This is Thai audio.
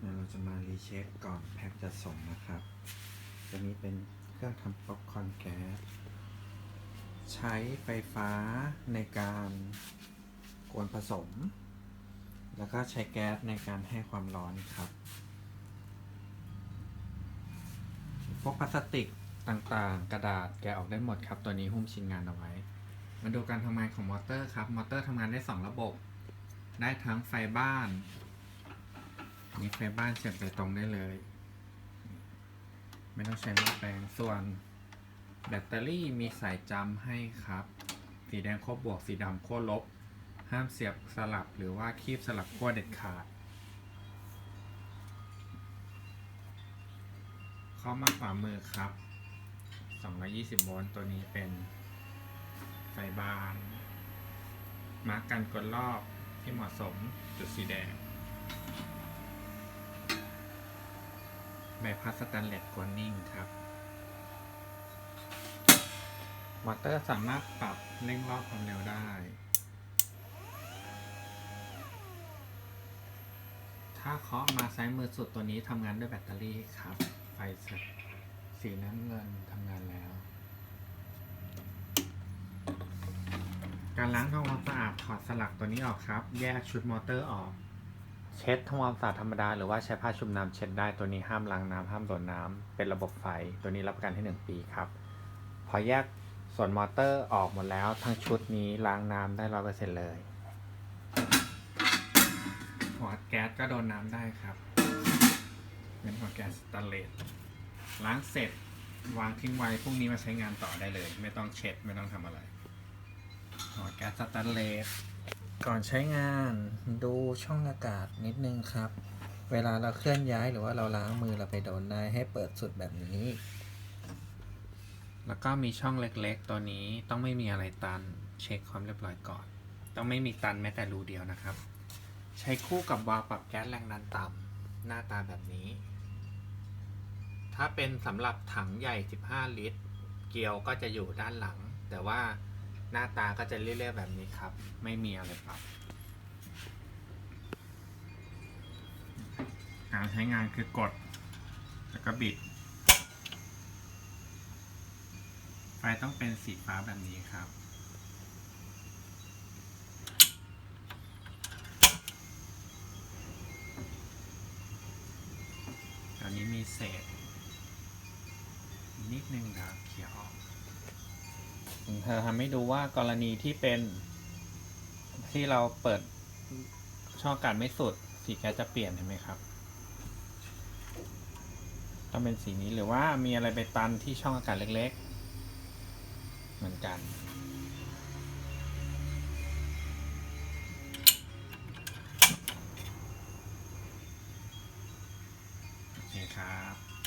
เดี๋ยวเราจะมารีเช็คก่อนแพ็คจะส่งนะครับ ตัวนี้เป็นเครื่องทำป๊อปคอร์นแก๊ส ใช้ไฟฟ้าในการกวนผสม แล้วก็ใช้แก๊สในการให้ความร้อนครับพวกพลาสติกต่างๆ กระดาษแกะออกได้หมดครับ ตัวนี้หุ้มชิ้นงานเอาไว้ มาดูการทำงานของมอเตอร์ครับ มอเตอร์ทำงานได้ 2 ระบบ ได้ทั้งไฟบ้าน นี่ไฟบ้านเสียบโดยตรงได้เลย ไม่ต้องใช้หม้อแปลงส่วนแบตเตอรี่มีสายจำให้ครับ สีแดงขั้วบวกสีดำขั้วลบ ห้ามเสียบสลับหรือว่าคีบสลับขั้วเด็ดขาด เข้ามาขวามือครับ 220 โวลต์ตัวนี้เป็นไฟบานมาร์กกันกดรอบที่เหมาะสมจุดสีแดง ใบพัดสแตนเลสกวนนิ่งครับมอเตอร์สามารถปรับเร่งรอบความเร็วได้ ถ้าเคาะมาซ้ายมือสุดตัวนี้ทำงานด้วยแบตเตอรี่ครับ ไฟสีน้ำเงินทำงานแล้ว การล้างทำความสะอาดถอดสลักตัวนี้ออกครับ แยกชุดมอเตอร์ออก เช็ดทำความสะอาดธรรมดา หรือว่าใช้ผ้าชุบน้ำเช็ดได้ตัวนี้ห้ามล้างน้ำห้ามโดนน้ำเป็นระบบไฟตัวนี้รับประกันให้ 1 ปีครับ พอแยกส่วนมอเตอร์ออกหมดแล้วทั้งชุดนี้ล้างน้ำได้ร้อยเปอร์เซ็นต์เลยหัวแก๊สก็โดนน้ำได้ครับ เป็นหัวแก๊สสแตนเลสล้างเสร็จวางทิ้งไว้พรุ่งนี้มาใช้งานต่อได้เลย ไม่ต้องเช็ดไม่ต้องทำอะไรหัวแก๊สสแตนเลส ก่อนใช้งานดูช่องอากาศนิดนึงครับ เวลาเราเคลื่อนย้ายหรือว่าเราล้างมือเราไปโดนได้ให้เปิดสุดแบบนี้ แล้วก็มีช่องเล็กๆ ตัวนี้ต้องไม่มีอะไรตัน เช็คความเรียบร้อยก่อน ต้องไม่มีตันแม้แต่รูเดียวนะครับ ใช้คู่กับวาล์วปรับแก๊สแรงดันต่ำหน้าตาแบบนี้ ถ้าเป็นสำหรับถังใหญ่ 15 ลิตร เกลียวก็จะอยู่ด้านหลัง แต่ว่า หน้าตาก็จะเรียบๆแบบนี้ครับ ไม่มีอะไรปรับการใช้งานคือกด แล้วก็บิด ไฟต้องเป็นสีฟ้าแบบนี้ครับตอนนี้มีเศษ นิดนึงครับเขียวออก เธอทำให้ดูว่ากรณีที่เป็น ที่เราเปิดช่องอากาศไม่สุด สีแกจะเปลี่ยนเห็นไหมครับต้องเป็นสีนี้หรือว่ามีอะไรไปตันที่ช่องอากาศเล็ก ๆ เหมือนกัน โอเคครับ